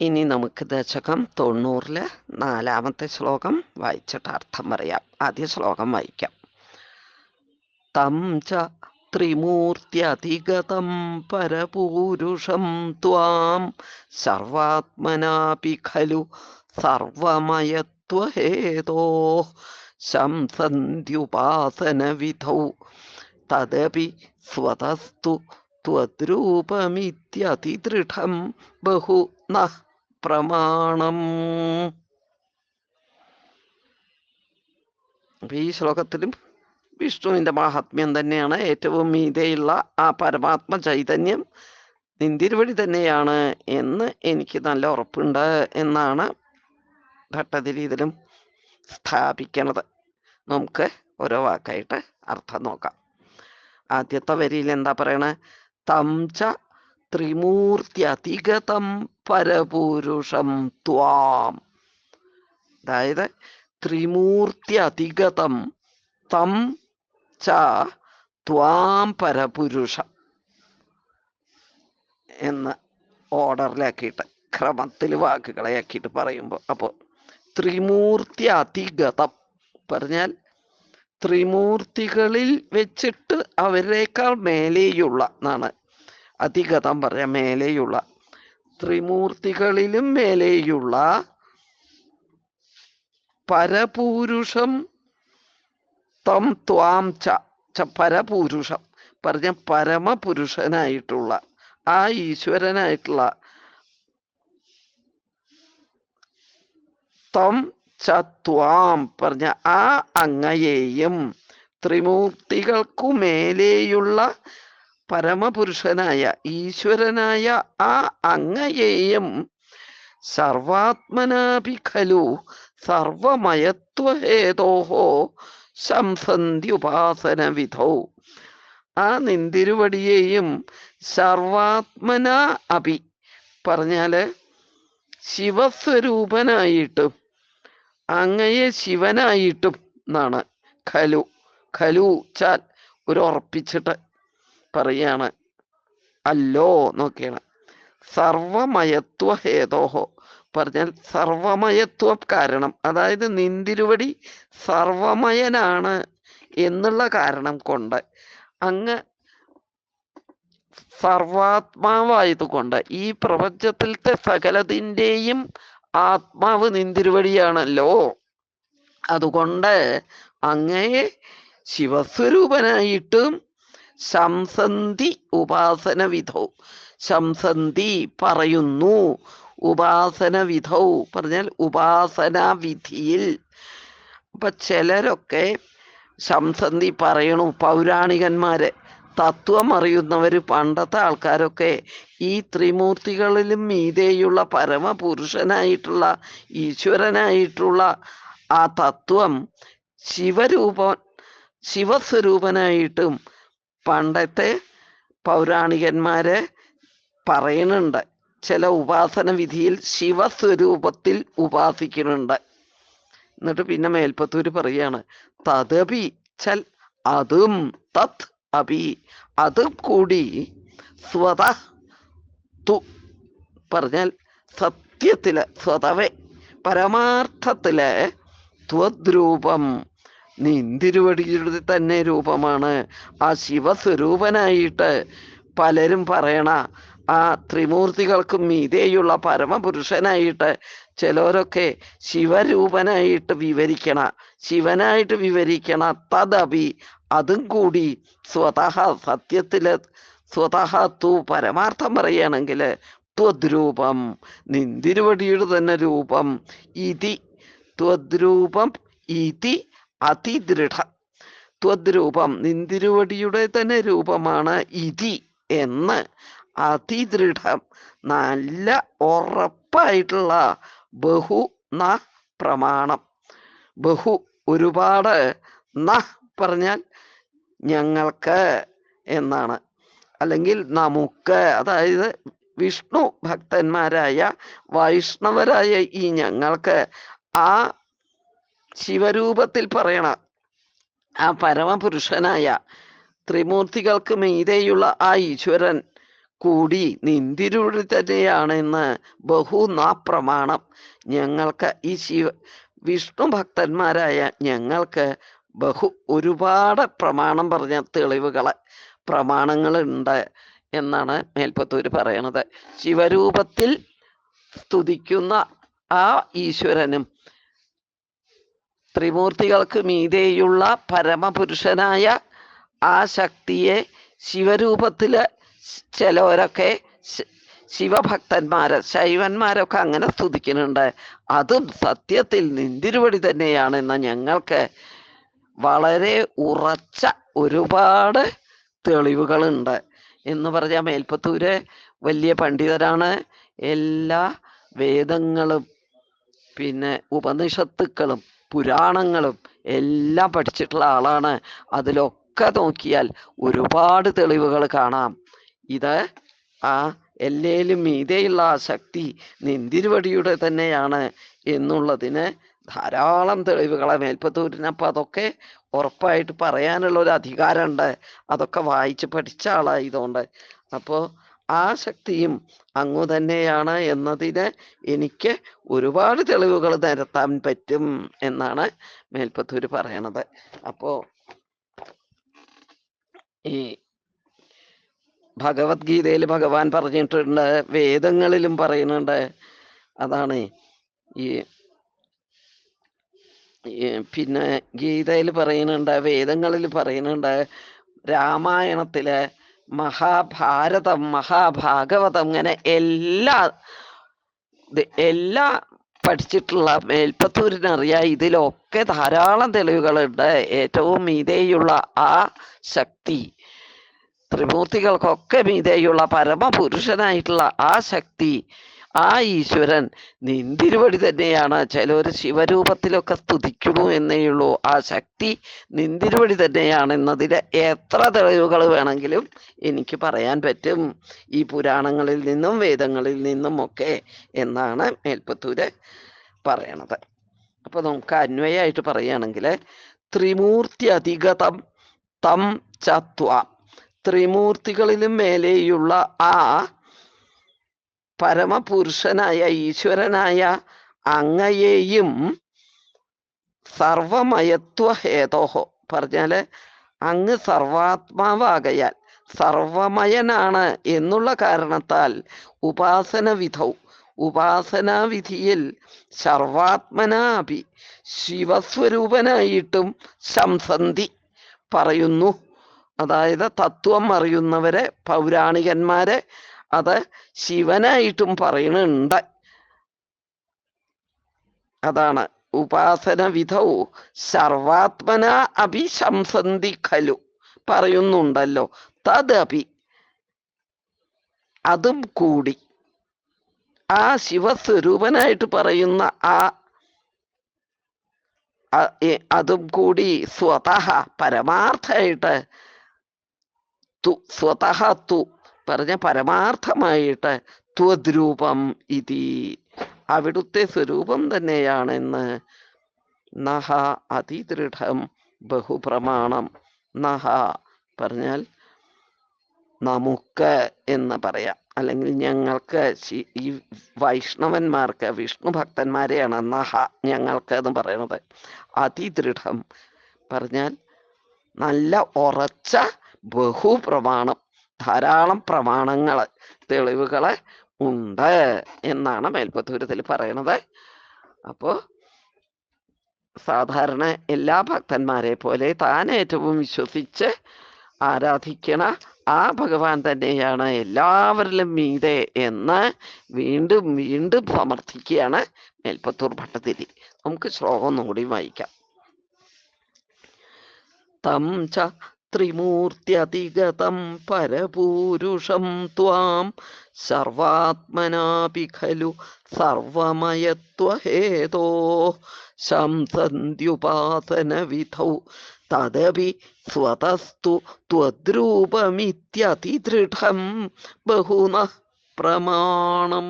ഇനി നമുക്ക് ദശകം തൊണ്ണൂറിൽ നാലാമത്തെ ശ്ലോകം വായിച്ചിട്ട് അർത്ഥം പറയാം ആദ്യ ശ്ലോകം വായിക്കാം. തം ച ത്രിമൂർത്യധിഗതം പരപൂരുഷം ത്വാം സർവാത്മനാപി ഖലു സർവമയത്വഹേതോ ശംസന്ധ്യുപാസനവിധൗ തദപി സ്വതസ്തു ത്വദ്രൂപമിത്യതിദൃഢം ബഹു നഃ പ്രമാണം. ഈ ശ്ലോകത്തിലും വിഷ്ണുവിന്റെ മഹാത്മ്യം തന്നെയാണ്. ഏറ്റവും മീതെയുള്ള ആ പരമാത്മ ചൈതന്യം നിന്തിരുവഴി തന്നെയാണ് എന്ന് എനിക്ക് നല്ല ഉറപ്പുണ്ട് എന്നാണ് ഭട്ടതിരി ഇതിലും സ്ഥാപിക്കണത്. നമുക്ക് ഓരോ വാക്കായിട്ട് അർത്ഥം നോക്കാം. ആദ്യത്തെ വരിയിൽ എന്താ പറയണേ? തം ച ത്രിമൂർത്യധിഗതം പരപുരുഷം ത്വാം. അതായത് ത്രിമൂർത്യതിഗതം തം ച ത്വാം പരപുരുഷം എന്ന് ഓർഡറിലാക്കിയിട്ട് ക്രമത്തിൽ വാക്കുകളെ ആക്കിയിട്ട് പറയുമ്പോൾ അപ്പോൾ ത്രിമൂർത്തി അതിഗതം പറഞ്ഞാൽ ത്രിമൂർത്തികളിൽ വെച്ചിട്ട് അവരേക്കാൾ മേലെയുള്ള എന്നാണ് അധിഗതം പറയാം മേലെയുള്ള ത്രിമൂർത്തികളിലും മേലെയുള്ള പരപൂരുഷം തം ത്വാം ച ച പരപൂരുഷം പറഞ്ഞ പരമപുരുഷനായിട്ടുള്ള ആ ഈശ്വരനായിട്ടുള്ള തം ച ത്വാം പറഞ്ഞ ആ അങ്ങയെയും ത്രിമൂർത്തികൾക്കു മേലെയുള്ള പരമപുരുഷനായ ഈശ്വരനായ ആ അങ്ങയെയും സർവാത്മനാപി ഖലു സർവമയത്വഹേതോഹോ ശംസന്ത്യുപാസന വിധൗ ആ നിന്തിരുവടിയെയും സർവാത്മന അപി പറഞ്ഞാൽ ശിവസ്വരൂപനായിട്ടും അങ്ങയെ ശിവനായിട്ടും എന്നാണ് ഖലു. ഖലു ചാൽ ഒരു ഉറപ്പിച്ചിട്ട് പറയാണ്. അല്ലോ നോക്കിയാണ്. സർവമയത്വ ഹേതോഹോ പറഞ്ഞാൽ സർവമയത്വ കാരണം അതായത് നിന്തിരുവടി സർവമയനാണ് എന്നുള്ള കാരണം കൊണ്ട് അങ്ങ് സർവാത്മാവായതുകൊണ്ട് ഈ പ്രപഞ്ചത്തിലത്തെ സകലതിന്റെയും ആത്മാവ് നിന്തിരുവടിയാണല്ലോ. അതുകൊണ്ട് അങ്ങയെ ശിവസ്വരൂപനായിട്ടും ശംസന്തി ഉപാസന വിധൗ സംസന്ധി പറയുന്നു. ഉപാസന വിധൗ പറഞ്ഞാൽ ഉപാസന വിധിയിൽ അപ്പൊ ചിലരൊക്കെ സംസന്ധി പറയണു. പൗരാണികന്മാര് തത്വം അറിയുന്നവർ പണ്ടത്തെ ആൾക്കാരൊക്കെ ഈ ത്രിമൂർത്തികളിലും മീതെയുള്ള പരമപുരുഷനായിട്ടുള്ള ഈശ്വരനായിട്ടുള്ള ആ തത്വം ശിവരൂപ ശിവസ്വരൂപനായിട്ടും പണ്ടത്തെ പൗരാണികന്മാര് പറയുന്നുണ്ട്. ചില ഉപാസന വിധിയിൽ ശിവസ്വരൂപത്തിൽ ഉപാസിക്കുന്നുണ്ട്. എന്നിട്ട് പിന്നെ മേൽപ്പത്തൂര് പറയാണ് തദപി ചൽ അതും തത് അപി അതും കൂടി സ്വത തു പറഞ്ഞാൽ സത്യത്തിൽ സ്വതവേ പരമാർത്ഥത്തിൽ ത്വദ്രൂപം നിന്തിരുവടിയുടെ തന്നെ രൂപമാണ്. ആ ശിവസ്വരൂപനായിട്ട് പലരും പറയണ ആ ത്രിമൂർത്തികൾക്കും മീതെയുള്ള പരമപുരുഷനായിട്ട് ചിലരൊക്കെ ശിവരൂപനായിട്ട് വിവരിക്കണ ശിവനായിട്ട് വിവരിക്കണ തദപി അതും കൂടി സ്വതഹ സത്യത്തിൽ സ്വതഹ തു പരമാർത്ഥം പറയുകയാണെങ്കിൽ ത്വദ്രൂപം നിന്തിരുവടിയുടെ തന്നെ രൂപം ഇതി ത്വദ്രൂപം ഇതി അതിദൃഢ ത്വദ്രൂപം നിന്തിരുവടിയുടെ തന്നെ രൂപമാണ് ഇതി എന്ന് അതിദൃഢം നല്ല ഉറപ്പായിട്ടുള്ള ബഹു ന പ്രമാണം. ബഹു ഒരുപാട് ന പറഞ്ഞാൽ ഞങ്ങൾക്ക് എന്നാണ്. അല്ലെങ്കിൽ നമുക്ക് അതായത് വിഷ്ണു ഭക്തന്മാരായ വൈഷ്ണവരായ ഈ ഞങ്ങൾക്ക് ആ ശിവരൂപത്തിൽ പറയണ ആ പരമപുരുഷനായ ത്രിമൂർത്തികൾക്ക് മീതെയുള്ള ആ ഈശ്വരൻ കൂടി നിന്തിരുവടി തന്നെയാണെന്ന് ബഹുനാ പ്രമാണം ഞങ്ങൾക്ക് ഈ ശിവ വിഷ്ണു ഭക്തന്മാരായ ഞങ്ങൾക്ക് ബഹു ഒരുപാട് പ്രമാണം പറഞ്ഞ തെളിവുകൾ പ്രമാണങ്ങളുണ്ട് എന്നാണ് മേൽപ്പത്തൂര് പറയണത്. ശിവരൂപത്തിൽ സ്തുതിക്കുന്ന ആ ഈശ്വരനും ത്രിമൂർത്തികൾക്ക് മീതെയുള്ള പരമപുരുഷനായ ആ ശക്തിയെ ശിവരൂപത്തിൽ ചിലവരൊക്കെ ശിവഭക്തന്മാർ ശൈവന്മാരൊക്കെ അങ്ങനെ സ്തുതിക്കുന്നുണ്ട്. അതും സത്യത്തിൽ നിന്തിരുവടി തന്നെയാണെന്ന് ഞങ്ങൾക്ക് വളരെ ഉറച്ച ഒരുപാട് തെളിവുകളുണ്ട്. എന്ന് പറഞ്ഞാൽ മേൽപ്പത്തൂര് വലിയ പണ്ഡിതരാണ്. എല്ലാ വേദങ്ങളും പിന്നെ ഉപനിഷത്തുക്കളും പുരാണങ്ങളും എല്ലാം പഠിച്ചിട്ടുള്ള ആളാണ്. അതിലൊക്കെ നോക്കിയാൽ ഒരുപാട് തെളിവുകൾ കാണാം. ഇത് ആ എല്ലേലും മീതെയുള്ള ആ ശക്തി നിന്തിരുവടിയുടെ തന്നെയാണ് എന്നുള്ളതിന് ധാരാളം തെളിവുകളെ മേൽപ്പത്തൂരിനപ്പം അതൊക്കെ ഉറപ്പായിട്ട് പറയാനുള്ള ഒരു അധികാരമുണ്ട്. അതൊക്കെ വായിച്ച് പഠിച്ച ആളായതുകൊണ്ട്. അപ്പോൾ ആ ശക്തിയും അങ്ങു തന്നെയാണ് എന്നതിന് എനിക്ക് ഒരുപാട് തെളിവുകൾ നിരത്താൻ പറ്റും എന്നാണ് മേൽപ്പത്തൂര് പറയണത്. അപ്പോ ഈ ഭഗവത്ഗീതയിൽ ഭഗവാൻ പറഞ്ഞിട്ടുണ്ട് വേദങ്ങളിലും പറയുന്നുണ്ട്. അതാണ് ഈ പിന്നെ ഗീതയിൽ പറയുന്നുണ്ട് വേദങ്ങളിൽ പറയുന്നുണ്ട് രാമായണത്തിൽ മഹാഭാരതം മഹാഭാഗവതം ഇങ്ങനെ എല്ലാ എല്ലാ പഠിച്ചിട്ടുള്ള മേൽപ്പത്തൂരിനറിയാം. ഇതിലൊക്കെ ധാരാളം തെളിവുകളുണ്ട്. ഏറ്റവും മീതയുള്ള ആ ശക്തി ത്രിമൂർത്തികൾക്കൊക്കെ മീതയുള്ള പരമപുരുഷനായിട്ടുള്ള ആ ശക്തി ആ ഈശ്വരൻ നിന്തിരുവടി തന്നെയാണ്. ചിലർ ശിവരൂപത്തിലൊക്കെ സ്തുതിക്കുന്നു എന്നേയുള്ളൂ ആ ശക്തി നിന്തിരുവടി തന്നെയാണ്. എന്നതിൽ എത്ര തെളിവുകൾ വേണമെങ്കിലും എനിക്ക് പറയാൻ പറ്റും. ഈ പുരാണങ്ങളിൽ നിന്നും വേദങ്ങളിൽ നിന്നും ഒക്കെ എന്നാണ് മേൽപ്പത്തൂര് പറയണത്. അപ്പൊ നമുക്ക് അന്വയമായിട്ട് പറയുകയാണെങ്കിൽ ത്രിമൂർത്തി അധികതം തം ചത്വ ത്രിമൂർത്തികളിലും മേലെയുള്ള ആ പരമപുരുഷനായ ഈശ്വരനായ അങ്ങയെയും സർവമയത്വഹേതോഹോ. പറഞ്ഞാൽ അങ്ങ് സർവാത്മാവാകയാൽ സർവമയനാണ് എന്നുള്ള കാരണത്താൽ ഉപാസന വിധൗ ഉപാസനാവിധിയിൽ സർവാത്മനാഭി ശിവസ്വരൂപനായിട്ടും സംസന്ധി പറയുന്നു. അതായത് തത്വം അറിയുന്നവരെ പൗരാണികന്മാരെ അത് ശിവനായിട്ടും പറയുന്നുണ്ട്. അതാണ്. ഉപാസന വിധവും സർവാത്മന അഭിശംസന്തി ഖലു പറയുന്നുണ്ടല്ലോ. തദപി അതും കൂടി. ആ ശിവസ്വരൂപനായിട്ട് പറയുന്ന ആ അതും കൂടി സ്വതഹ പരമാർത്ഥമായിട്ട് തു തു പറഞ്ഞ പരമാർത്ഥമായിട്ട് ത്വദ്രൂപം ഇതി. അവിടുത്തെ സ്വരൂപം തന്നെയാണെന്ന് നഹ അതിദൃഢം ബഹുപ്രമാണം. നഹ പറഞ്ഞാൽ നമുക്ക് എന്ന് പറയാം. അല്ലെങ്കിൽ ഞങ്ങൾക്ക് ഈ വൈഷ്ണവന്മാർക്ക് വിഷ്ണു ഭക്തന്മാരെയാണ് നഹ ഞങ്ങൾക്ക് എന്ന് പറയുന്നത് അതിദൃഢം പറഞ്ഞാൽ നല്ല ഉറച്ച ബഹുപ്രമാണം. ധാരാളം പ്രമാണങ്ങൾ തെളിവുകൾ ഉണ്ട് എന്നാണ് മേൽപ്പത്തൂരത്തിൽ പറയണത് അപ്പോൾ സാധാരണ എല്ലാ ഭക്തന്മാരെ പോലെ താൻ ഏറ്റവും വിശ്വസിച്ച് ആരാധിക്കണ ആ ഭഗവാൻ തന്നെയാണ് എല്ലാവരിലും മീതെ എന്ന് വീണ്ടും വീണ്ടും സമർത്ഥിക്കുകയാണ് മേൽപ്പത്തൂർ ഭട്ടതിരി. നമുക്ക് ശ്ലോകം ഒന്നുകൂടി വായിക്കാം. തം ച ത്രിമൂർത്യധിഗതം പരപൂരുഷം ത്വാം സർവാത്മനാപി ഖലു സർവമയത്വഹേതോ ശംസന്ധ്യുപാസനവിധൗ തദപി സ്വതസ്തു ത്വദ്രൂപമിത്യതിദൃഢം ബഹുന പ്രമാണം.